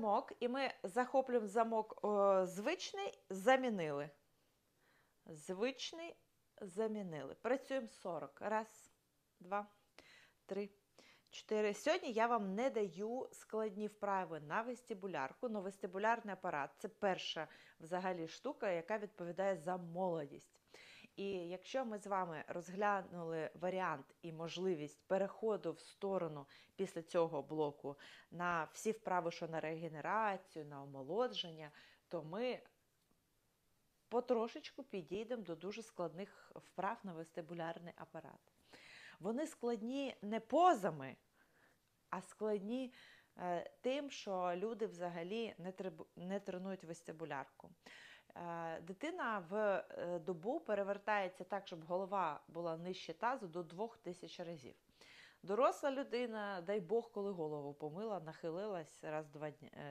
замок, і ми захоплюємо замок о, звичний, замінили. Звичний, замінили. Працюємо 40. Раз, два, три, чотири. Сьогодні я вам не даю складні вправи на вестибулярку. Но вестибулярний апарат це перша взагалі штука, яка відповідає за молодість. І якщо ми з вами розглянули варіант і можливість переходу в сторону після цього блоку на всі вправи, що на регенерацію, на омолодження, то ми потрошечку підійдемо до дуже складних вправ на вестибулярний апарат. Вони складні не позами, а складні е, тим, що люди взагалі не тренують вестибулярку. Е, Дитина в е, добу перевертається так, щоб голова була нижче тазу до 2000 разів. Доросла людина, дай Бог, коли голову помила, нахилилась раз-два дня, е,